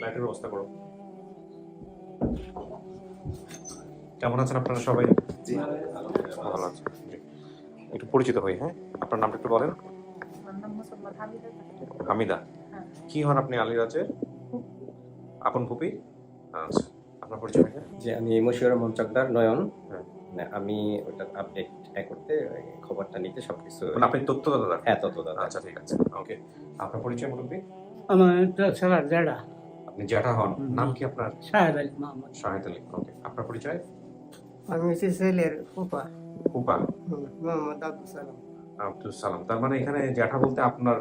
লাইটের ব্যবস্থা করো। কেমন আছেন আপনারা সবাই? ভালো আছেন। একটু পরিচিত হই হ্যাঁ? আপনার নামটা একটু বলেন। হামিদা হ্যাঁ। কি হন আপনি আলিরাজের আপন ফুপি? আচ্ছা আপনার পরিচয় যে আমি মশিউর রহমান চকদার নয়ন। হ্যাঁ। মানে আমি ওটা আপডেট করতে খবরটা নিতে সবকিছু মানে আপনি তথ্য দাদা হ্যাঁ তত দাদা আচ্ছা ঠিক আছে। ওকে। আপনার পরিচয় মুরব্বী আমার একটা ছেলের জেডা। আপনি জ্যাঠা হন নাম কি আপনার? শাহেদ আলী মোহাম্মদ। শাহেদ আলী ওকে আপনার পরিচয়? আমি হচ্ছে ছেলের ফুপা ফুপা মোহাম্মদ আব্দুল সালাম। আব্দুল সালাম তার মানে এখানে জ্যাঠা বলতে আপনার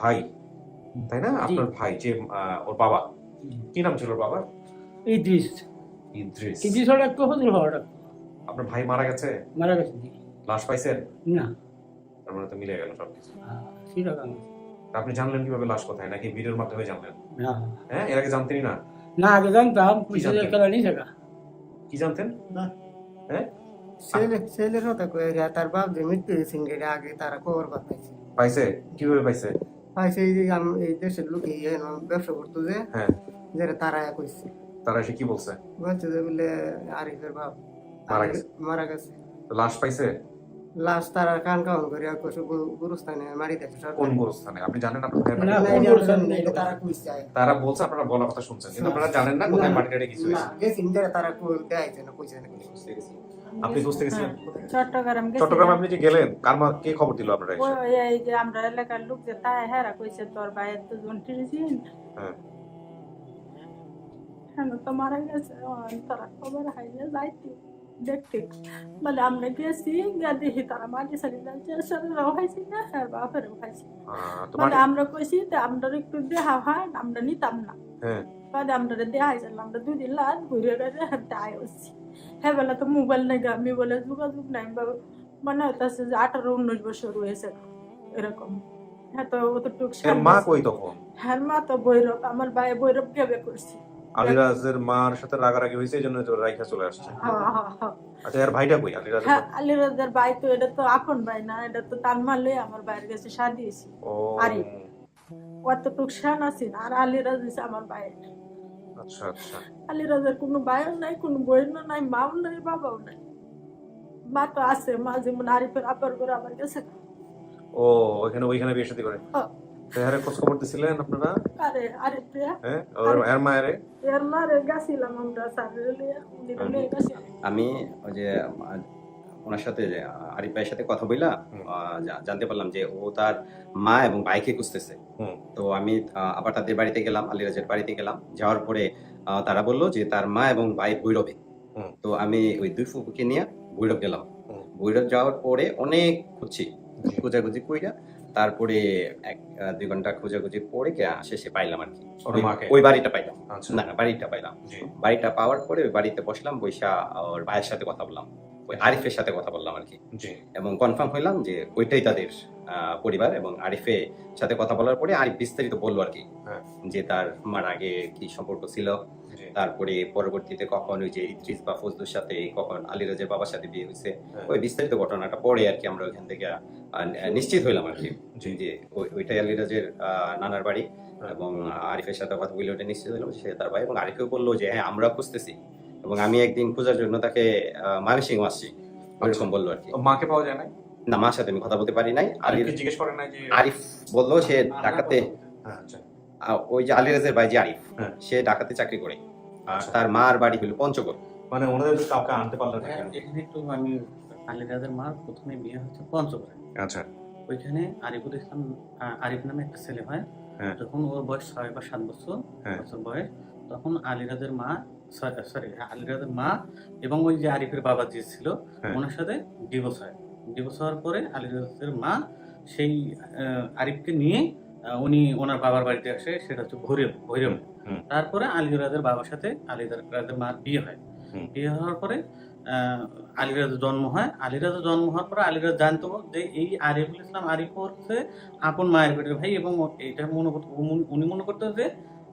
ভাই তাই না? আপনার ভাই যে ওর বাবা। কি নাম ছিল ওর বাবার? ইদ্রিস। ইদ্রিস। ইদ্রিস হলো একটু হদিল হওয়াটা আপনার ভাই মারা গেছে? মারা গেছে লাশ পাইছেন? না। তার মানে তো মিলে গেল সবকিছু। সেরকম তা আপনি জানলেন কীভাবে লাশ কোথায়? নাকি ভিডিওর মাধ্যমে জানলেন? না। হ্যাঁ এর আগে জানতেনই না? না আগে জানতাম পুলিশের জানতেন? খেলা নিয়ে থাকা কি জানতেন? ছেলে ছেলের কথা কয়ে রে তার বাপ যে মৃত্যু হয়েছে এর আগে তারা খবর পাঠাইছে পাইছে? কীভাবে পাইছে? পাইছে এই যে আম- এই দেশের লোক এই ব্যবসা করতো যে হ্যাঁ। যে তারা কইছে। তারা এসে কি বলছে? বলছে যে বলে আরিফের বাপ মারা গেছে। মারা গেছে। তো লাশ পাইছে? লাশ তারা কান কাউন করিয়া কইছে গুরুস্থানে মারি দিয়েছে সরকার কোন গোরস্থানে আপনি জানেন না, বাড়ি? না, কোন গুরুস্থানে? তারা কইছে তারা বলছে আপনারা বলার কথা শুনছেন কিন্তু আপনারা জানেন না কোথায়। মাটি কিছু হয়েছে গেছি ইন্দিরা তারা কই দেখাইছে না কইছে না গেছি। আপনি বুঝতে গেছিলেন হ্যাঁ, চট্টগ্রাম গেছিলাম। চট্টগ্রামে আপনি যে গেলেন কার মা- কে খবর দিল আপনারা এসে? ওই এই যে আমরা এলাকার লোক যে তাই হেরা কইছে তোর ভাইয়ের তো জন টিরেছিন হ্যাঁ। হ্যাঁ তো মারা গেছে তারা খবর হাইলে যাইতে দেখতে মানে আমরা গেছি গিয়া দেখি তারা মাটি সারি শরীরও খাইছি না আর বাপেরও খাইছি। মানে আমরা কইছি তো আমরা একটু দেহা হয় আমরা নিতাম না। হ্যাঁ। মানে আমরা দেহা হয়েছিল আমরা দুদিন লাল ঘুরে ঘুরে হাঁটাই হচ্ছি হ্যাঁ বেলা তো মোবাইল নেই আমি বলে যোগাযোগ নাই মনে হইতেছে যে আঠারো উনিশ বছর হয়েছে এরকম। হ্যাঁ তো অতটুক এর মা কই তখন? হ্যাঁ মা তো বৈরব আমার ভাই বৈরব গেবে করছি। আলিরাজের মার সাথে রাগারাগি হয়েছে এই জন্য তো রাইখা চলে আসছে। আচ্ছা এর ভাইটা কই? আলিরাজ আলিরাজের হ্যাঁ ভাই? আলিরাজার তো এটা তো আপন ভাই না এটা তো তার মারলে আমার ভাইয়ের কাছে সাদিয়েছি ও। আরিফ। অতটুক শান আছি আর আলিরাজ হচ্ছে আমার ভাই আচ্ছা আচ্ছা। আলিরাজের কোনো ভাইও নাই কোনো বোনও নাই মাও নাই বাবাও নাই। মা তো আছে মা যেমন আরিফের আপার করে আমার কাছে ও ওইখানে ওইখানে বিয়ে শাদী করে? হ্যাঁ। এর খোঁজ খবর দিছিলেন আপনারা? আরে আরিফ রে হ্যাঁ ওর এর মায়ের? এর মারে গেছিলাম আমরা আমি ওই যে ওনার সাথে যে আরিফ ভাইয়ের সাথে কথা জা- জানতে পারলাম যে ও তার মা এবং ভাইকে খুঁজতেছে। তো আমি আবার তাদের বাড়িতে গেলাম আলিরাজের বাড়িতে গেলাম। যাওয়ার পরে তারা বলল যে তার মা এবং ভাই ভৈরবে। তো আমি ওই দুই ফুপুকে নিয়ে ভৈরব গেলাম। ভৈরব যাওয়ার পরে অনেক খুঁজছি। খোঁজাখুঁজি কইরা তারপরে এক দুই ঘণ্টা খোঁজাখুঁজি পরে শেষে পাইলাম আর কি। ওই- বাড়িটা পাইলাম। আচ্ছা। না না বাড়িটা পাইলাম। বাড়িটা পাওয়ার পরে ওই বাড়িতে বসলাম বৈশা ওর ভাইয়ের সাথে কথা বললাম। ওই আরিফের সাথে কথা বললাম আর কি। এবং কনফার্ম হইলাম যে ওইটাই তাদের আহ, পরিবার এবং আরিফের সাথে কথা বলার পরে আরিফ বিস্তারিত বলল আর কি। হ্যাঁ। যে তার মার আগে কি সম্পর্ক ছিল তারপরে পরবর্তীতে কখন ওই যে ইদ্রিস বা ফজলুর সাথে কখন আলিরাজের বাবার সাথে বিয়ে হয়েছে হ্যাঁ। ওই বিস্তারিত ঘটনাটা পরে আর কি আমরা ওইখান থেকে আহ, নিশ্চিত হইলাম আর কি। যে ওইটাই আলিরাজের আহ, নানার বাড়ি হ্যাঁ। এবং আরিফের সাথে কথা বলে ওটা নিশ্চিত হলাম সে তার ভাই এবং আরিফেও বলল যে হ্যাঁ আমরা খুঁজতেছি। এবং আমি একদিন খোঁজার জন্য তাকে ময়মনসিংহ আসছি ওরকম বলল আর কি। মাকে পাওয়া যায় না না মার সাথে আমি কথা বলতে পারি নাই। আলিকে জিজ্ঞেস করেন না যে আরিফ বলল সে ঢাকাতে হ্যাঁ আচ্ছা। ওই যে আলিরাজের ভাই যে আরিফ হ্যাঁ। সে ঢাকাতে চাকরি করে। আর আচ্ছা। তার মার বাড়ি হলো পঞ্চগড় মানে ওনাদের তো কাউকে আনতে পারলেন না হ্যাঁ, কেন? এখানে একটু আমি আলিরাজের মা প্রথমে বিয়ে হচ্ছে পঞ্চগড়ে আচ্ছা ওইখানে আরিফুল ইসলাম আ- আরিফ নামে একটা ছেলে হয় হ্যাঁ। যখন ওর বয়স ছয় বা সাত বছর হ্যাঁ। বছর বয়স তখন আলিরাজের মা সরি আলিরাজের মা এবং ওই যে আরিফের বাবা যে ছিল হ্যাঁ। ওনার সাথে ডিভোর্স হয় ডিভোর্স হওয়ার পরে আলিরাজের মা সেই আহ, আরিফকে নিয়ে আহ, উনি ওনার বাবার বাড়িতে আসে সেটা হচ্ছে ভৈরব ভৈরব। তারপরে আলিরাজের বাবার সাথে আলিরাজের মার বিয়ে হয়। বিয়ে হওয়ার পরে আলিরাজের জন্ম হয়। আলিরাজের জন্ম হওয়ার পরে আলিরাজ জানতো যে এই আরিফুল ইসলাম আরিফ হচ্ছে আপন মায়ের পেটের ভাই এবং এটা মনে করতো উনি- মনে করতো যে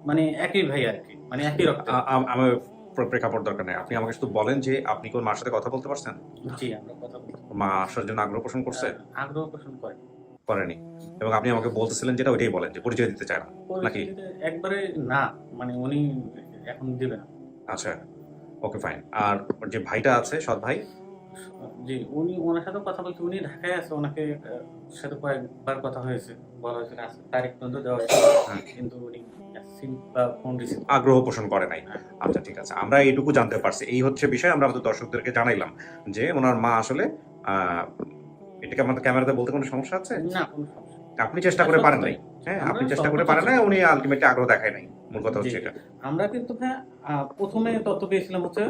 মানে একই ভাই আর কি মানে একই রক্ত আমার প্র- প্রেক্ষাপট দরকার নেই। আপনি আমাকে শুধু বলেন যে আপনি কোন মার সাথে কথা বলতে পারছেন? জি আমরা কথা বলি মা আসার জন্য আগ্রহ পোষণ করছে? আগ্রহ পোষণ করে। করেনি। এবং আপনি আমাকে বলতেছিলেন যেটা ওইটাই বলেন যে পরিচয় দিতে চায় না। নাকি? একবারে না মানে উনি এখন দিবে না। আচ্ছা ওকে ফাইন। আর যে ভাইটা আছে সৎ ভাই? জি উনি ওনার সাথে কথা বলছি। উনি ঢাকায় আছে ওনাকে সাথে কয়েকবার কথা হয়েছে। বলা হয়েছিল আজ তারিখ পর্যন্ত দেওয়া হয়েছে। হ্যাঁ। কিন্তু উনি আগ্রহ পোষণ করে নাই। আচ্ছা ঠিক আছে। আমরা এইটুকু জানতে পারছি। এই হচ্ছে বিষয় আমরা আমাদের দর্শকদেরকে জানাইলাম যে ওনার মা আসলে এটাকে আমাদের ক্যামেরাতে বলতে কোনো সমস্যা আছে না কোনো সমস্যা আপনি চেষ্টা করে পারেন নাই হ্যাঁ আপনি চেষ্টা করে পারেন নাই উনি আলটিমেটলি আগ্রহ দেখায় নাই মূল কথা হচ্ছে এটা আমরা কিন্তু আহ, প্রথমে তথ্য পেয়েছিলাম হচ্ছে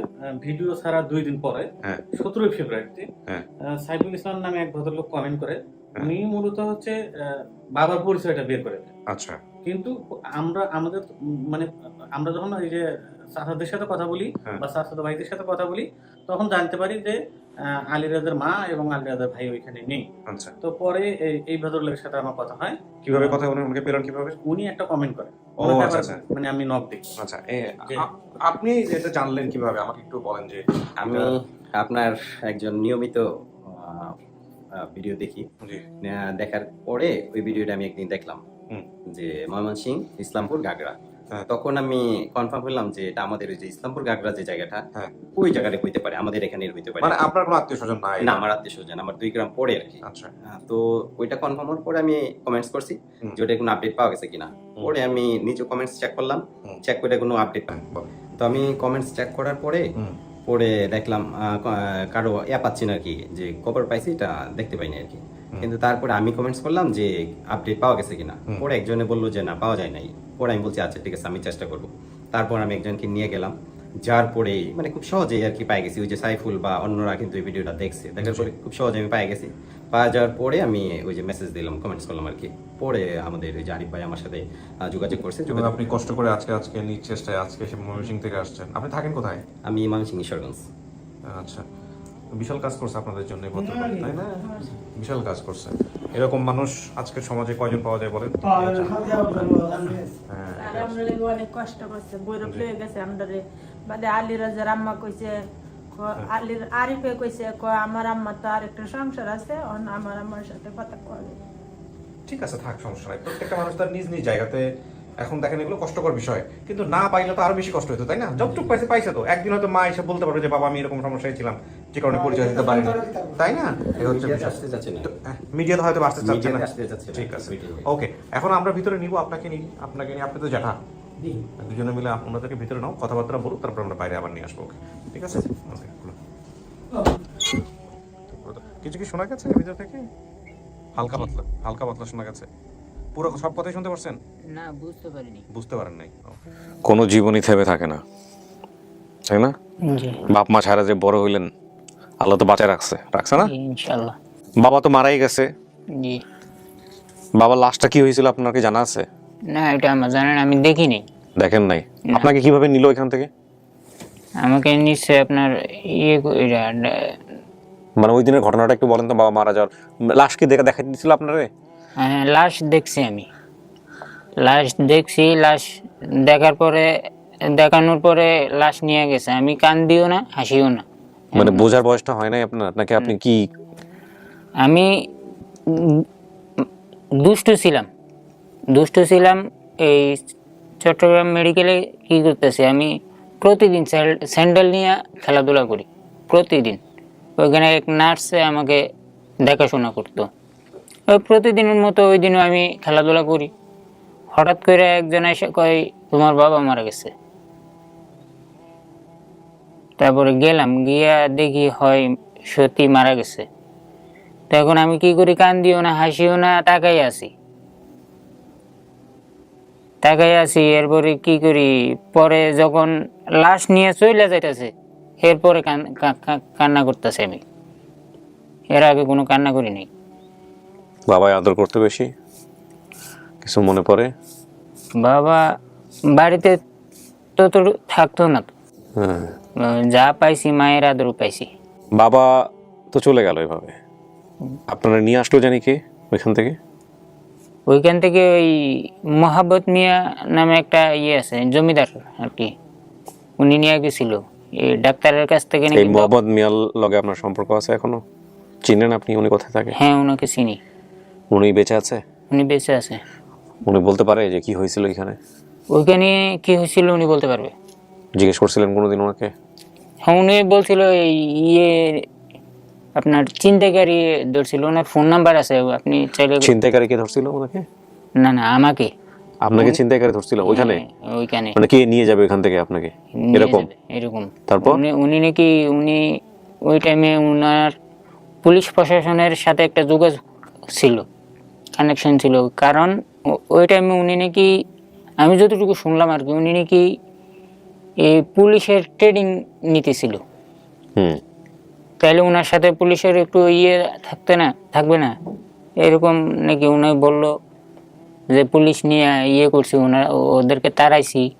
ভিডিও ছাড়া দুই দিন পরে হ্যাঁ। সতেরোই ফেব্রুয়ারিতে হ্যাঁ। সাইফুল ইসলাম নামে এক ভদ্রলোক কমেন্ট করে হ্যাঁ। উনি মূলত হচ্ছে বাবার পরিচয়টা বের করে। আচ্ছা কিন্তু আমরা আমাদের মানে আমরা যখন এই যে চাচাদের সাথে কথা বলি হ্যাঁ। বা চাচাতো ভাইদের সাথে কথা বলি তখন জানতে পারি যে আহ, আলিরাজের মা এবং আলিরাজের ভাই ওইখানে নেই। আচ্ছা। তো পরে এই- এই ভদ্রলোকের সাথে আমার কথা হয়। কীভাবে কথা বলেন পেলেন কীভাবে? উনি একটা কমেন্ট করে ও, আচ্ছা, আচ্ছা। মানে আমি নক দিই। আচ্ছা আপনি এটা জানলেন কীভাবে আমাকে একটু বলেন যে আমি আপনার একজন নিয়মিত ভিডিও দেখি। আহ, দেখার পরে ওই ভিডিওটা আমি একদিন দেখলাম। হুম। যে ময়মনসিং ইসলামপুর গাগরা হ্যাঁ। তখন আমি কনফার্ম হলাম যে এটা আমাদের ওই যে ইসলামপুর গাগরা যে জায়গাটা হ্যাঁ। ওই জায়গাটা হইতে পারে আমাদের এখানে হইতে পারে। মানে আপনার কোনো আত্মীয় স্বজন নাই? না আমার আত্মীয় স্বজন আমার দুই গ্রাম পরে আর কি। আচ্ছা। তো ওইটা কনফার্ম হওয়ার পরে আমি কমেন্টস করছি যে ওটা কোনো আপডেট পাওয়া গেছে কিনা। পরে আমি নিজে কমেন্টস চেক করলাম চেক করে কোনো আপডেট পাই তো আমি কমেন্টস চেক করার পরে পরে দেখলাম কারও ইয়া পাচ্ছি না আর কি যে খবর পাইছি এটা দেখতে পাইনি আর কি। কিন্তু তারপরে আমি কমেন্টস করলাম যে আপডেট পাওয়া গেছে কিনা। পরে একজনে বলল যে না পাওয়া যায় নাই। পরে আমি বলছি আচ্ছা ঠিক আছে আমি চেষ্টা করব। তারপর আমি একজনকে নিয়ে গেলাম। যার পরেই মানে খুব সহজেই আর কি পাই গেছি। ওই যে সাইফুল বা অন্যরা কিন্তু এই ভিডিওটা দেখছে। দেখার পরে খুব সহজে আমি পাই গেছি। পাওয়া যাওয়ার পরে আমি ওই যে মেসেজ দিলাম কমেন্টস করলাম আর কি। পরে আমাদের ওই যে আরিফ ভাই আমার সাথে যোগাযোগ করছে। আপনি কষ্ট করে আজকে আজকে নিজ চেষ্টায় আজকে সে ময়মনসিং থেকে আসছেন। আপনি থাকেন কোথায়? আমি ময়মনসিংহ ঈশ্বরগঞ্জ। আচ্ছা। বিশাল কাজ করছে আপনাদের জন্য ভদ্রলোক, তাই না? বিশাল কাজ করছে। এরকম মানুষ আজকের সমাজে কয়জন পাওয়া যায় বলেন? হ্যাঁ, আর এটা- আমরা লেগে অনেক কষ্ট করছে বৈরব লয়ে গেছে আমরা বাদে আলী রাজার আম্মা কইছে ক- আরিফে কইছে ক আমার আম্মা তো আরেকটা সংসার আছে অন আমার আম্মার সাথে কথা কয় ঠিক আছে থাক সমস্যা নাই। প্রত্যেকটা মানুষ তার নিজ নিজ জায়গাতে এখন দেখেন এগুলো কষ্টকর বিষয়। কিন্তু না পাইলে তো আরও বেশি কষ্ট হতো তাই না? যতটুকু পাইছে পাইছে তো। একদিন হয়তো মা এসে বলতে পারবে যে বাবা আমি এরকম সমস্যায় ছিলাম। যে কারণে পরিচয় দিতে তাই না? এই হচ্ছে মিডিয়াতে বিষয়। আসতে চাচ্ছে না। মিডিয়াতে হয়তো আসতে চাচ্ছে না। না। ঠিক আছে। ওকে এখন আমরা ভিতরে নিব আপনাকে নিই আপনাকে নিয়ে আপনি তো জ্যাঠা। দুজনে মিলে আপ- ওনাদেরকে ভিতরে নাও কথাবার্তা বলুক তারপর আমরা বাইরে আবার নিয়ে আসব ওকে ঠিক আছে? কিছু কি শোনা গেছে ভিতর থেকে? হালকা পাতলা হালকা পাতলা শোনা গেছে। পুরো সব কথাই শুনতে পারছেন? না বুঝতে পারিনি। বুঝতে পারেন নাই। কোনো জীবনই থেমে থাকে না। তাই না? বাপ মা ছাড়া যে বড় হইলেন আল্লাহ তো বাঁচায় রাখছে। রাখছে না? বাবা তো মারাই গেছে। জি। বাবার লাশটা কি হয়েছিল আপনার কি জানা আছে? না এটা আমার জানেন আমি দেখিনি। দেখেন নাই। আপনাকে কীভাবে নিল এখান থেকে? আমাকে নিশ্চয় আপনার ইয়ে মানে ওই দিনের ঘটনাটা একটু বলেন তো বাবা মারা যাওয়ার। লাশ কি দেখা দেখাই দিয়েছিল আপনারে? লাশ দেখছি আমি। লাশ দেখছি লাশ দেখার পরে দেখানোর পরে লাশ নিয়ে গেছে। আমি কান দিও না হাসিও না। মানে বোঝার বয়সটা হয় নাই আপনার? নাকি আপনি কি আমি দুষ্টু ছিলাম। দুষ্টু ছিলাম এই চট্টগ্রাম মেডিকেলে কি করতেছি? আমি প্রতিদিন স্যান্ডেল নিয়ে খেলাধুলা করি প্রতিদিন। ওইখানে এক নার্সে আমাকে দেখাশোনা করতো। প্রতিদিনের মতো ওই দিনও আমি খেলাধুলা করি। হঠাৎ করে একজন এসে কয়, তোমার বাবা মারা গেছে। তারপরে গেলাম, গিয়া দেখি হয় সত্যি মারা গেছে। তো এখন আমি কি করি, কান্দিও না, হাসিও না, তাকাই আছি। তাকাই আছি, এরপরে কি করি, পরে যখন লাশ নিয়ে চলে যাইতেছে, এরপরে কান্না করতেছে আমি। এর আগে কোনো কান্না করি নাই। বাবাই আদর করতে বেশি? কিছু মনে পড়ে? বাবা বাড়িতে তত থাকতো না তো। হ্যাঁ। যা পাইছি মায়ের আদর পাইছি। বাবা তো চলে গেল এভাবে। আপনারা নিয়ে আসলো জানি কে ওইখান থেকে? ওইখান থেকে ওই মহাব্বত মিয়া নামে একটা ইয়ে আছে জমিদার আর কি। উনি নিয়ে গেছিল। এই ডাক্তারের কাছ থেকে এই মোহাম্মদ মিয়াল লগে আপনার সম্পর্ক আছে এখনও? চিনেন আপনি? উনি কোথায় থাকে? হ্যাঁ ওনাকে চিনি। উনি বেঁচে আছে? উনি বেঁচে আছে। উনি বলতে পারে যে কি হয়েছিল এখানে? ওইখানে কি হয়েছিল উনি বলতে পারবে? জিজ্ঞেস করছিলেন কোনোদিন ওনাকে? হ্যাঁ উনি বলছিল এই ইয়ে আপনার চিন্তাকারী ধরছিল। ওনার ফোন নাম্বার আছে আপনি চাইলে ছিনতাইকারী কে ধরছিল ওনাকে? না না আমাকে। আপনাকে ছিনতাইকারী ধরছিল ওইখানে হ্যাঁ, ওইখানে? মানে কে নিয়ে যাবে ওইখান থেকে আপনাকে? এরকম? এরকম। তারপর? উনি উনি নাকি উনি ওই টাইমে উনার পুলিশ প্রশাসনের সাথে একটা যোগাযোগ ছিল। কানেকশন ছিল। কারণ ওই টাইমে উনি নাকি আমি যতটুকু শুনলাম আর কি উনি নাকি এই পুলিশের ট্রেনিং নিতেছিল। হুম। তাহলে ওনার সাথে পুলিশের একটু ইয়ে থাকতে না থাকবে না। এরকম নাকি উনি বলল যে পুলিশ নিয়ে ইয়ে করছি ওনার ওদেরকে তাড়াইছি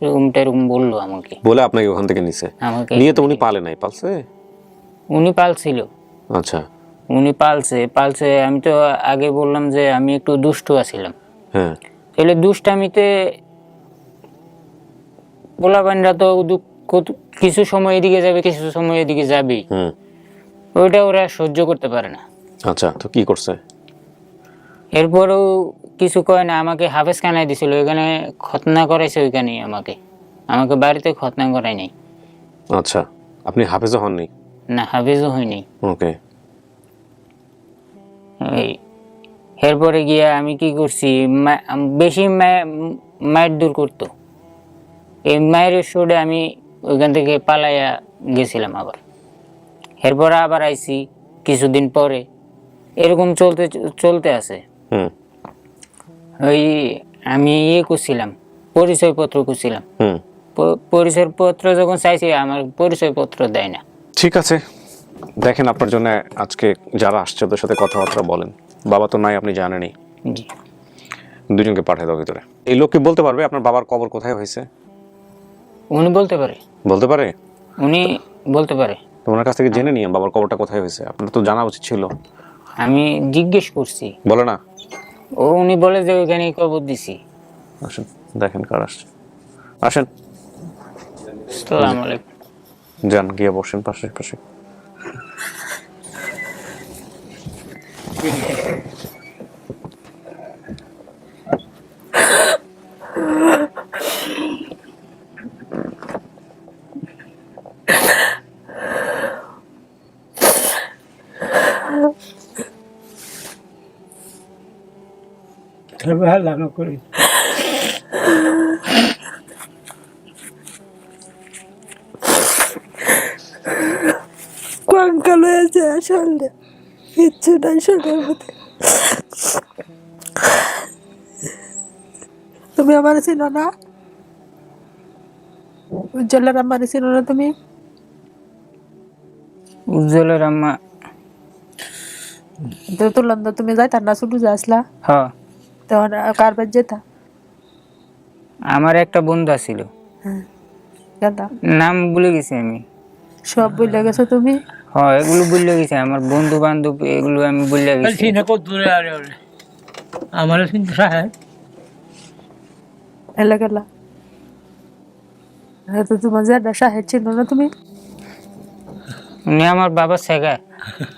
এরকমটা এরকম বলল আমাকে। বলে আপনাকে ওখান থেকে নিছে। আমাকে নিয়ে তো উনি পালে নাই পালছে? উনি পালছিল। আচ্ছা। উনি পালছে পালছে আমি তো আগে বললাম যে আমি একটু দুষ্টু আছিলাম। হ্যাঁ। তাহলে দুষ্টামিতে পোলাপানরা তো কিছু সময় এদিকে যাবে কিছু সময় এদিকে যাবেই। ওইটা ওরা সহ্য করতে পারে না। আচ্ছা তো কি করছে? এরপরেও কিছু কয় না আমাকে হাফেজ খানায় দিছিল ওইখানে খতনা করাইছে ওইখানে আমাকে। আমাকে বাড়িতে খতনা করাই নাই। আচ্ছা আপনি হাফেজও হননি? না হাফেজও হয়নি। ওকে। এরপরে গিয়ে আমি কি করছি বেশি মায়ের দূর করতো। এই মায়ের সুরে আমি ওইখান থেকে পালাইয়া গেছিলাম আবার। এরপরে আবার আইছি কিছুদিন পরে। এরকম চলতে চলতে আছে। ওই আমি ইয়ে করছিলাম পরিচয়পত্র করছিলাম। হুম। প- পরিচয়পত্র যখন চাইছি আমার পরিচয়পত্র দেয় না। ঠিক আছে। দেখেন আপনার জন্য আজকে যারা আসছে ওদের সাথে কথাবার্তা বলেন। বাবা তো নাই আপনি জানেনই। জি। দুজনকে পাঠিয়ে দাও ভিতরে। এই লোককে বলতে পারবে আপনার বাবার কবর কোথায় হয়েছে? উনি বলতে পারে। বলতে পারে? উনি বলতে পারে। তো ওনার কাছ থেকে জেনে নিয়ে বাবার কবরটা কোথায় হয়েছে? আপনার তো জানা উচিত ছিল। আমি জিজ্ঞেস করছি। বলে না? ও উনি বলে যে ওইখানে কবর দিছি। আসেন দেখেন কার আসছে। আসেন। সালাম আলাইকুম। যান গিয়ে বসেন পাশে পাশে। তবে হাল্লা না করি কঙ্কাল হয়েছে আসলে কিচ্ছু নাই শরীরের মধ্যে তুমি আমার চিনো না। উজ্জ্বলের আমার চিনো না তুমি? উজ্জ্বলের আম্মা। তো তুলন্দ তুমি যাইতা না ছুটু যাসলা হ। তখন কার বাদ যেতা? আমার একটা বন্ধু ছিল গেন্দা নাম ভুলে গেছি আমি। সব বুঝলে গেছো তুমি? হ এগুলো গেছি আমার বন্ধু বান্ধব এগুলো আমি গেছি। চিনে কত দূরে আরে আমার চিন্তা সাহেব। এলে গেলা হ্যাঁ তো তোমার জানা সাহেব চিনো না তুমি? উনি আমার বাবা শেখা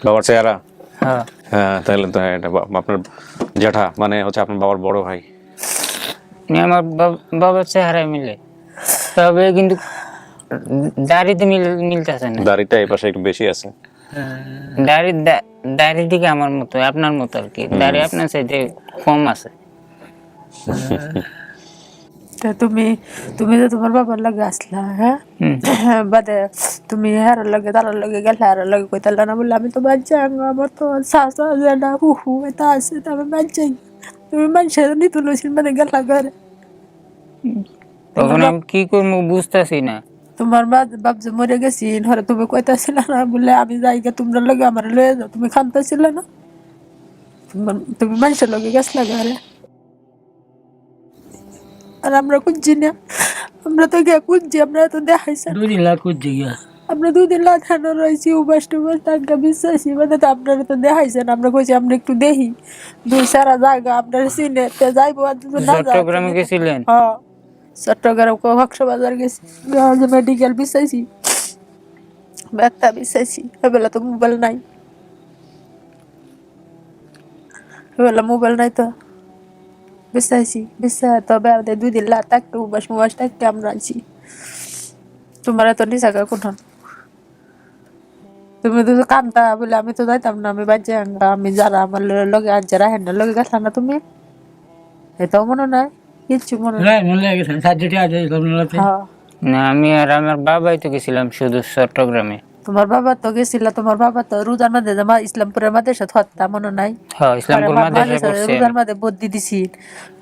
বাবার চেহারা? হ্যাঁ। হ্যাঁ তাহলে তো এটা আপনার জ্যাঠা মানে হচ্ছে আপনার বাবার বড় ভাই। উনি আমার বাব- বাবার চেহারায় মিলে। তবে কিন্তু দাড়িতে মিল মিলতেছে না। দাড়িটা এই পাশে একটু বেশি আছে। দাড়ি দা- দাড়ি দিকে আমার মতো আপনার মতো আর কি। দাড়ি আপনার সাইডে কম আছে। তা তুমি তুমি তো তোমার বাবার লাগে আসলা হ্যাঁ। বাদে তুমি হারার লাগে তারার লাগে গেলে হারার লাগে কইতালা না বললে আমি তো বাচ্চা আমার তো শাসা জেডা হু হু এটা আছে তা আমি বাচ্চাই তুমি মানুষের নি তুলসীর মানে গেলা ঘরে। তখন আমি কি করব বুঝতেছি না। তোমার মা বাপ যে মরে গেছি ধরে তুমি কইতাছিল না বলে আমি যাই গে তোমরা লগে আমার লয়ে যাও তুমি খানতেছিলে না? তোমার- তুমি মানুষের লগে গেছলা ঘরে? আর আমরা খুঁজছি না। আমরা তো গিয়ে খুঁজছি আমরা তো দেখাইছি না। দুদিন লাখ করছে গিয়া। আমরা দুদিন লাঠানো রয়েছি উপাস টুপাস টাকা বিশ্বাসী মানে তো আপনারা তো দেখাইছেন আমরা কইছি আমরা একটু দেখি। দুই সারা জায়গা আপনারা চিনে তে যাইবো আর যদি না যাও, চট্টগ্রামে গেছিলেন? হ্যাঁ। চট্টগ্রাম কক্সবাজার গেছি। মেডিকেল বিচাইছি ব্যাগটা বিচাইছি এবেলা তো মোবাইল নাই। এবেলা মোবাইল নাই তো। বিশ্বাসি বিশ্বাস তবে আমাদের দুই দিন লাত থাকতে উবাস মুবাস থাকতে আমরা আছি তোমার এত নিশাকা কোন তুমি তো কান্দা বলে আমি তো যাইতাম না, আমি বাজে আমি যারা আমার লগে আর যারা হ্যান্ডেল লগে গেছ না তুমি? এটাও মনে নাই? কিচ্ছু মনে হ্যাঁ না আমি আর আমার বাবাই তো গেছিলাম শুধু চট্টগ্রামে। তোমার বাবা তো গেছিল তোমার বাবা তো রোজার মধ্যে জামা ইসলামপুরের মধ্যে সাথে হত্যা মনে নাই? হ্যাঁ রোজার দিছি।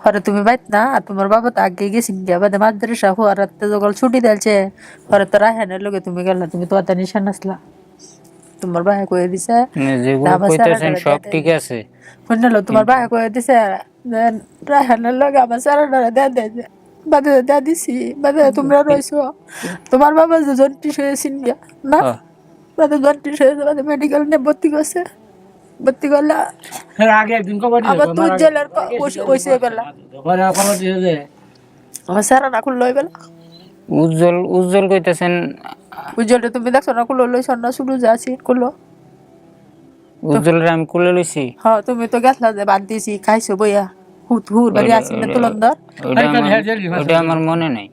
পরে তুমি বাইত না আর তোমার বাবা তো আগে গেছি বাদে মাদ্রাসা যখন ছুটি দিলছে পরে তো রাহেনের লোকে তুমি গেলা তুমি তো অত নিশান আসলা। তোমার ভাই কয়ে দিছে সব ঠিক আছে। শুনলো তোমার ভাই কয়ে দিছে রাহেনের লগে আমার সারাটা দেয়া দেয় বাদে দেয়া দিছি বাদে তোমরা রয়েছো তোমার বাবা যে জন্টিস হয়েছিল গিয়া না? হ্যাঁ। বাদে জন্টিস হয়েছে বাদে মেডিকেল নিয়ে ভর্তি করছে। ভর্তি করলে। এর আগে একদিন কবার দিয়ে আবার তুই জেলার ওইসে যে আমার সারা না খুললো বেলা উজ্জ্বল উজ্জ্বল কইতেছেন উজ্জ্বলটা তুমি দেখছ না খুললো লই সন্না শুরু যা খুললো উজ্জ্বলের আমি কুলে লইছি। হ্যাঁ তুমি তো গেছলা যে বাদ দিছি খাইছো বইয়া। হুর বাড়ি আছি না তুলন্দর। ওটা আমার মনে নাই।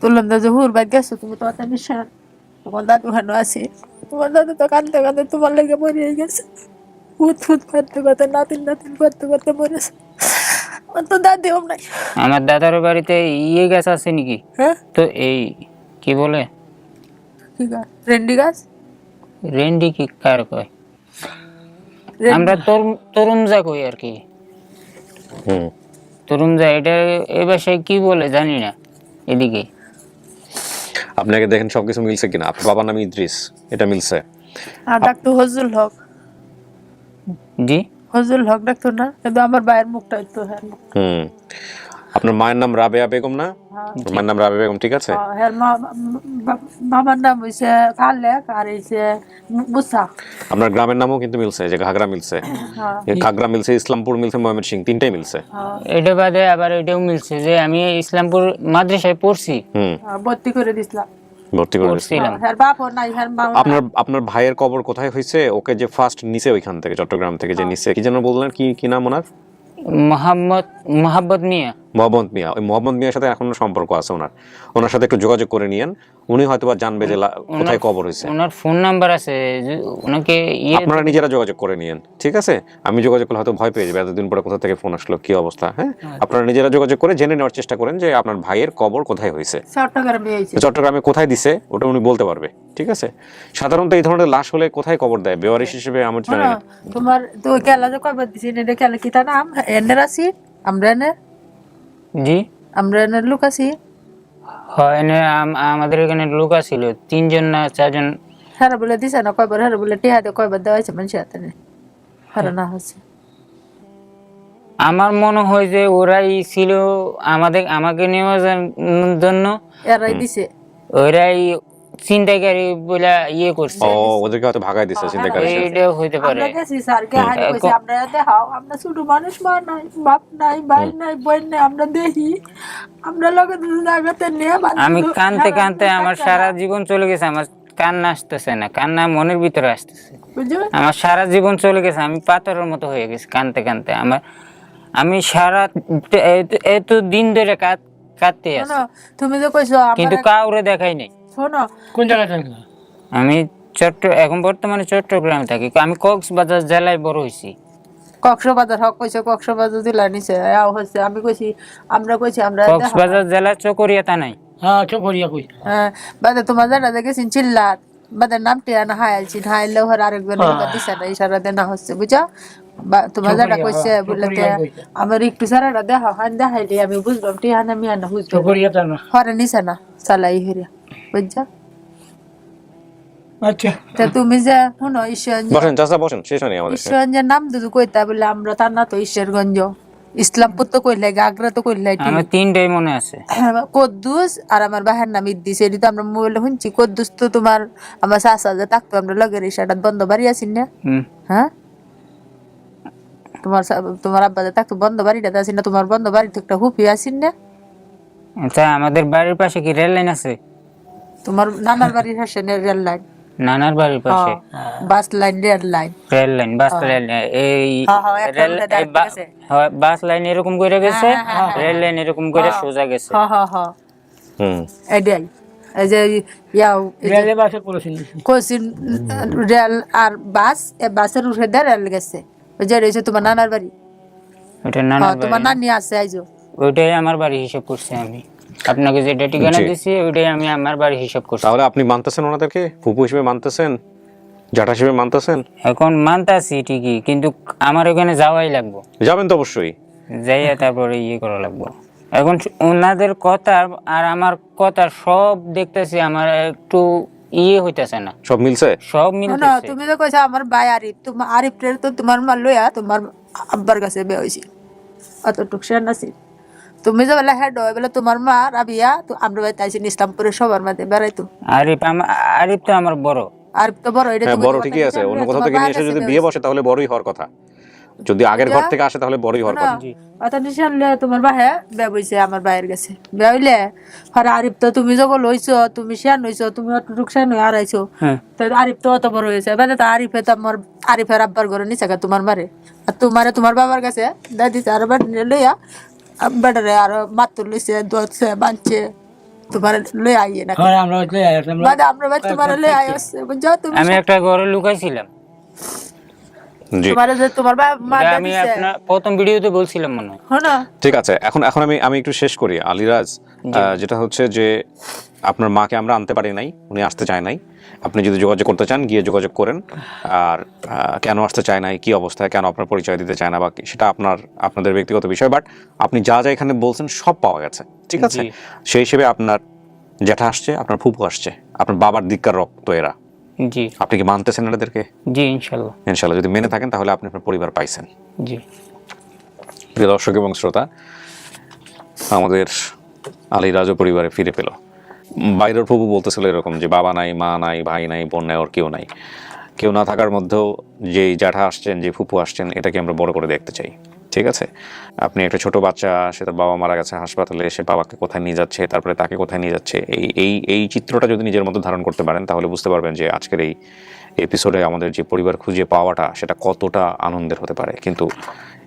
তুলন্দর যে হুর বাড়ি গেছো তুমি তো অত নিশান তোমার দাদু হানো আছি। তোমার দাদু তো কান্দতে কান্দতে তোমার লেগে মরিয়ে গেছে। হুত হুত করতে করতে নাতিন নাতিন করতে করতে মরেছে। তো দাদিও নাই। আমার দাদার বাড়িতে ইয়ে গাছ আছে নাকি? হ্যাঁ? তো এই কি বলে? ঠিক আছে রেন্ডি গাছ? রেন্ডি কি কার কয়? আমরা তরুণ তরুণজা কই আর কি? হুম। তরুণজা এটা এ ভাষায় কি বলে জানি না এদিকে। আপনাকে দেখেন সবকিছু মিলছে কিনা। আপনার বাবার নাম ইদ্রিস এটা মিলছে। আর ডাক্তার হজুল হক। জি। হজুল হক ডাক্তার না কিন্তু আমার ভাইয়ের মুখটা একটু হ্যাঁ। হুম। আপনার মায়ের নাম রাবেয়া বেগম না? আপনার মায়ের নাম রাবেয়া বেগম ঠিক আছে? হ্যাঁ মামার নাম হইছে কালেক আর হইছে মুসা। আপনার গ্রামের নামও কিন্তু মিলছে যে ঘাগরা মিলছে। হ্যাঁ। ঘাগরা মিলছে ইসলামপুর মিলছে ময়মন সিং তিনটাই মিলছে। এটা বাদে আবার এটাও মিলছে যে আমি ইসলামপুর মাদ্রাসায় পড়ছি। হুম। হ্যাঁ, ভর্তি করে দিছিলাম। ভর্তি হ্যাঁ হ্যাঁ আপনার আপনার ভাইয়ের কবর কোথায় হয়েছে ওকে যে ফার্স্ট নিচে ওইখান থেকে চট্টগ্রাম থেকে যে নিচে কি যেন বললেন কি কি নাম ওনার? মোহাম্মদ মোহাম্মদ মিয়া। মোহাম্মদ মিয়া। ওই মোহাম্মদ মিয়ার সাথে এখনও সম্পর্ক আছে ওনার। ওনার সাথে একটু যোগাযোগ করে নিয়েন। উনি হয়তো বা জানবে যে কোথায় কবর হয়েছে। ওনার ফোন নাম্বার আছে। ওনাকে ইয়ে আপনারা নিজেরা যোগাযোগ করে নিয়েন ঠিক আছে? আমি যোগাযোগ করলে হয়তো ভয় পেয়ে যাবে এতদিন পরে কোথা থেকে ফোন আসলো কি অবস্থা হ্যাঁ? আপনারা নিজেরা যোগাযোগ করে জেনে নেওয়ার চেষ্টা করেন যে আপনার ভাইয়ের কবর কোথায় হয়েছে। চট্টগ্রামে হয়েছে। চট্টগ্রামে কোথায় দিছে ওটা উনি বলতে পারবে ঠিক আছে? সাধারণত এই ধরনের লাশ হলে কোথায় কবর দেয়? বেওয়ারিশ হিসেবে আমি জানি না। হ্যাঁ, তোমার তো খেলা যে কয়বার দিছি এটা খেলা কি তার নাম? এনের আছি আমরা এনে? জি। আমরা এনের লোক আছি? হয় এনে আমাদের এখানে লোক আছিল। তিনজন না চারজন? হ্যাঁ বলে দিছে না কয়বার হ্যাঁ বলে টিহা দিয়ে কয়বার দেওয়া হয়েছে মানুষের হাতে হ্যাঁ না হয়েছে। আমার মনে হয় যে ওরাই ছিল আমাদের আমাকে নেওয়ার জন্য। এরাই দিছে। ওরাই চিন্তাকারী বলে ইয়ে করছে। ও ওদেরকে হয়তো ভাগায় এইটাও হইতে পারে। আমরা গেছি স্যারকে হারি কইছি আমরা দেখাও আমরা ছোট মানুষ মা নাই বাপ নাই ভাই নাই বোন নাই আমরা দেখি। আমরা লগে জায়গাতে নিয়ে আমি কানতে কানতে আমার সারা জীবন চলে গেছে আমার কান্না আসতেছে না কান্না মনের ভিতরে আসতেছে। আমার সারা জীবন চলে গেছে আমি পাথরের মতো হয়ে গেছি কানতে কানতে। আমার আমি সারা এত- দিন ধরে কাঁদ- কাঁদতে আছি। তুমি যে কইছো কিন্তু কাউরে দেখাই নাই। শোনো। কোন জায়গায় থাকল? আমি চট্ট এখন বর্তমানে চট্টগ্রামে থাকি। আমি কক্সবাজার জেলায় বড় হয়েছি। কক্সবাজার হক কইছে কক্সবাজার জেলা নিছে আও হচ্ছে আমি কইছি আমরা কইছি আমরা কক্সবাজার জেলা চকরিয়া তা নাই। হ্যাঁ চকরিয়া কই। হ্যাঁ বাদে তোমার জানা দেখেছেন চিল্লাত। বাদে নাম নামটি আনা হায়ালছি হাইলে হর আরেকজন লোক দিছে না ইশারা দেনা হচ্ছে বুঝছ? বা- তোমার জানা কইছে বলে তে আমার একটু সারাটা দেখা হান দেখাইলে আমি বুঝলাম টি হান আমি আনা বুঝব চকরিয়া তা না। হরে নিছে না চালাই হইরা। বুঝছ আচ্ছা। তা তুমি যে শুনো ঈশ্বর বসেন চাচা বসেন শেষ হয়নি আমাদের। ঈশ্বরগঞ্জের নাম দুদু কইতা বলে আমরা তার না তো ঈশ্বরগঞ্জ। ইসলামপুর তো কইলে আগ্রা তো কইলে আমার তিনটাই মনে আছে। কদ্দুস আর আমার বাহের নাম ইদ্দিস এটি তো আমরা মোবাইলে শুনছি। কদ্দুস তো তোমার আমার শাশা যে থাকতো আমরা লগের ইশাটা বন্ধ বাড়ি আছি না। হ্যাঁ? তোমার তোমার আব্বা যে থাকতো বন্ধ বাড়িটা আছি না তোমার বন্ধ বাড়িতে একটা হুপি আছি না। আচ্ছা আমাদের বাড়ির পাশে কি রেল লাইন আছে? তোমার নানার বাড়ির হাসে রেল লাইন? নানার বাড়ির পাশে? Bus line rail line. Rail line bus line এই হ্যাঁ, হ্যাঁ, রেল। হয়, বাস লাইন এরকম করে গেছে? হ্যাঁ, রেল লাইন এরকম করে সোজা গেছে? হ হ হ। হুম। এটাই এই যে ইয়াও রেলে বাসে পড়েছিল কোচিন রেল আর বাস এ বাসের উঠে দিয়ে রেল গেছে। ওই যে রয়েছে তোমার নানার বাড়ি। ওটা হ্যাঁ নানার তোমার নানি আছে আইজো। ওইটাই আমার বাড়ি হিসাব করছি আমি। আপনাকে যেটা ঠিকানা জি। দিছি ওইটাই আমি আমার বাড়ি হিসাব করছি। তাহলে আপনি মানতেছেন ওনাদেরকে? ফুপু হিসেবে মানতেছেন? জ্যাঠা হিসেবে মানতেছেন? এখন মানতাছি ঠিকই কিন্তু আমার ওখানে যাওয়াই লাগবো। যাবেন তো অবশ্যই। যাইয়া তারপরে ইয়ে করা লাগবো। এখন ওনাদের কথা আর আমার কথা সব দেখতেছি আমার একটু ইয়ে হইতাছে না। সব মিলছে? সব না মিলতেছে। তুমি তো কইছো আমার ভাই আরিফ তোমার আরিফ তো তোমার মা লইয়া তোমার আব্বার কাছে বে হইছি। অতটুক সে তুমি যে বলে হেড হয় বলে তোমার মা রাবিয়া তো আমরা বাড়িতে আইসি ইসলামপুরে সবার মাঝে বেড়াইতো আরিফ আরিফ তো আমার বড়। আরিফ তো বড় এটা হ্যাঁ বড় ঠিকই কথা আছে। অন্য কোথাও থেকে নিয়ে এসে যদি বিয়ে বসে তাহলে বড়ই হওয়ার কথা। যদি আগের ঘর থেকে আসে তাহলে বড়ই হওয়ার কথা। অত তোমার বাহে বইছে আমার কাছে। হইলে আর আরিফ তো তুমি যখন লইছো তুমি শেয়ার নইছো তুমি অতটুক শেয়ার নই হারাইছো হ্যাঁ। তো আরিফ তো অত বড় হয়েছে। মানে তো আরিফে তো আমার আরিফের আব্বার ঘরে গা তোমার মারে। আর তোমারে তোমার বাবার কাছে দাদি আর লইয়া বেটারে আর মাত্র লইছে দোয়াচ্ছে বাঁধছে তোমার লই আইয়ে না হ্যাঁ আমরা ওইটাই আসলাম মানে আমরা বাড়ি তোমার লই আই বুঝছ? তুমি আমি একটা ঘরে লুকাইছিলাম। জি। তোমার যে তোমার বাবা মা এটা আমি আপনার প্রথম ভিডিওতে বলছিলাম মনে হয়। হ্যাঁ ঠিক আছে এখন এখন আমি আমি একটু শেষ করি আলিরাজ। আহ, যেটা হচ্ছে যে আপনার মাকে আমরা আনতে পারি নাই উনি আসতে চায় নাই। আপনি যদি যোগাযোগ করতে চান গিয়ে যোগাযোগ করেন। আর কেন আসতে চায় নাই কি অবস্থায় কেন আপনার পরিচয় দিতে চায় না বা সেটা আপনার আপনাদের ব্যক্তিগত বিষয়। বাট আপনি যা যা এখানে বলছেন সব পাওয়া গেছে। ঠিক আছে? সেই হিসেবে আপনার জ্যাঠা আসছে আপনার ফুপু আসছে আপনার বাবার দিককার রক্ত এরা। জি। আপনি কি মানতেছেন এনাদেরকে জি ইনশাল্লাহ। ইনশাল্লাহ। যদি মেনে থাকেন তাহলে আপনি আপনার পরিবার পাইছেন। জি। প্রিয় দর্শক এবং শ্রোতা আমাদের আলী রাজু পরিবারে ফিরে পেল। বাইরের প্রভু বলতেছিল এরকম যে, বাবা নাই, মা নাই, ভাই নাই, বোন নাই, ওর কেউ নাই। কেউ না থাকার মধ্যেও যে জ্যাঠা আসছেন, যে ফুপু আসছেন, এটাকে আমরা বড় করে দেখতে চাই। ঠিক আছে? আপনি একটা ছোট বাচ্চা, সে তার বাবা মারা গেছে হাসপাতালে এসে বাবাকে কোথায় নিয়ে যাচ্ছে, তারপরে তাকে কোথায় নিয়ে যাচ্ছে, এই এই এই চিত্রটা যদি নিজের মতো ধারণ করতে পারেন, তাহলে বুঝতে পারবেন যে আজকের এই এপিসোডে আমাদের যে পরিবার খুঁজে পাওয়াটা, সেটা কতটা আনন্দের হতে পারে। কিন্তু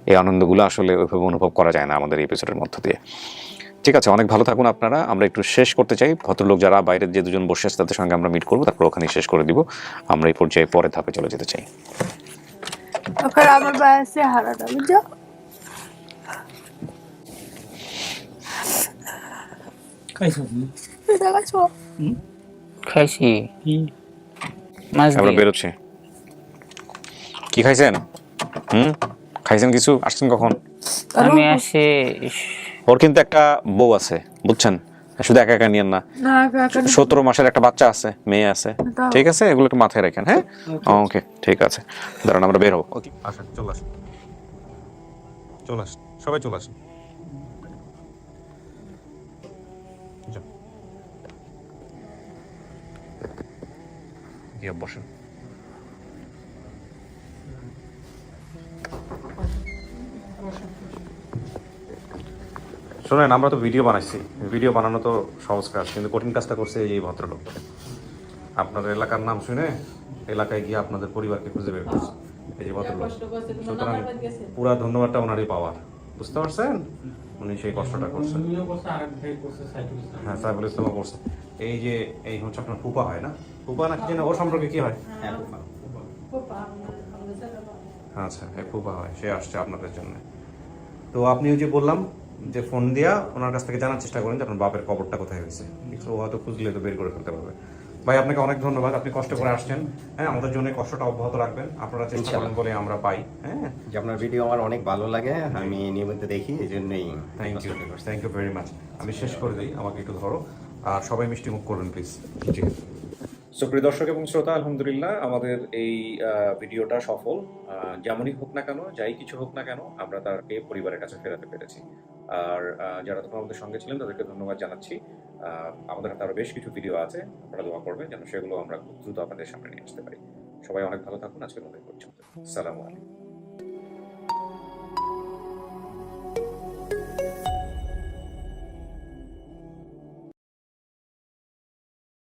এই আনন্দগুলো আসলে ওইভাবে অনুভব করা যায় না আমাদের এপিসোডের মধ্য দিয়ে। ঠিক আছে অনেক ভালো থাকুন আপনারা। আমরা একটু শেষ করতে চাই। ভদ্রলোক যারা বাইরের যে দুজন বসে আছে তাদের সঙ্গে আমরা মিট করব। তারপর ওখানে শেষ করে দিব। আমরা এই পর্যায়ে পরে ধাপে চলে যেতে চাই। আমার হারাটা খাইছো আমরা বেরোচ্ছি। কি খাইছেন? হুম? খাইছেন কিছু? আসছেন কখন? আমি আসে ওর কিন্তু একটা বউ আছে বুঝছেন? শুধু একা একা নিয়েন না। সতেরো মাসের একটা বাচ্চা আছে মেয়ে আছে। ঠিক আছে? এগুলো একটু মাথায় রাখেন হ্যাঁ? ওকে ঠিক আছে। দাঁড়ান আমরা বের হব। আসেন চলে আসেন। চলে আসেন সবাই চলে আসেন। বসেন। শোনেন আমরা তো ভিডিও বানাইছি। ভিডিও বানানো তো সহজ কাজ কিন্তু কঠিন কাজটা করছে এই ভদ্রলোক। আপনাদের এলাকার নাম শুনে এলাকায় গিয়ে আপনাদের পরিবারকে খুঁজে বের করছে। এই যে ভদ্রলোক সুতরাং পুরা ধন্যবাদটা ওনারই পাওয়ার। বুঝতে পারছেন? উনি সেই কষ্টটা করছেন। হ্যাঁ সাইফুল ইসলামও করছে। এই যে এই হচ্ছে আপনার ফুপা হয় না? ফুপা না কি ওর সম্পর্কে কি হয়? আচ্ছা হ্যাঁ ফুপা হয় সে আসছে আপনাদের জন্য। তো আপনি ওই যে বললাম যে ফোন দিয়া ওনার কাছ থেকে জানার চেষ্টা করেন যে আপনার বাপের কবরটা কোথায় হয়েছে। ও হয়তো খুঁজলে তো বের করে ফেলতে পারবে। ভাই আপনাকে অনেক ধন্যবাদ। আপনি কষ্ট করে আসছেন। হ্যাঁ আমাদের জন্য কষ্টটা অব্যাহত রাখবেন। আপনারা চেষ্টা করেন বলে আমরা পাই। হ্যাঁ। যে আপনার ভিডিও আমার অনেক ভালো লাগে আমি নিয়মিত দেখি এই জন্যই thank you thank you very much আমি শেষ করে দিই আমাকে একটু ধরো। আর সবাই মিষ্টি মুখ করবেন প্লিজ ঠিক আছে সুপ্রিয় দর্শক এবং শ্রোতা, আলহামদুলিল্লাহ আমাদের এই ভিডিওটা সফল। যেমনই হোক না কেন, যাই কিছু হোক না কেন, আমরা তাকে পরিবারের কাছে ফেরাতে পেরেছি। আর যারা তখন আমাদের সঙ্গে ছিলেন, তাদেরকে ধন্যবাদ জানাচ্ছি। আমাদের হাতে আরও বেশ কিছু ভিডিও আছে, আপনারা দোয়া করবেন যেন সেগুলো আমরা খুব দ্রুত আপনাদের সামনে নিয়ে আসতে পারি। সবাই অনেক ভালো থাকুন আজকের এই পর্যন্ত সালামু আলাইকুম।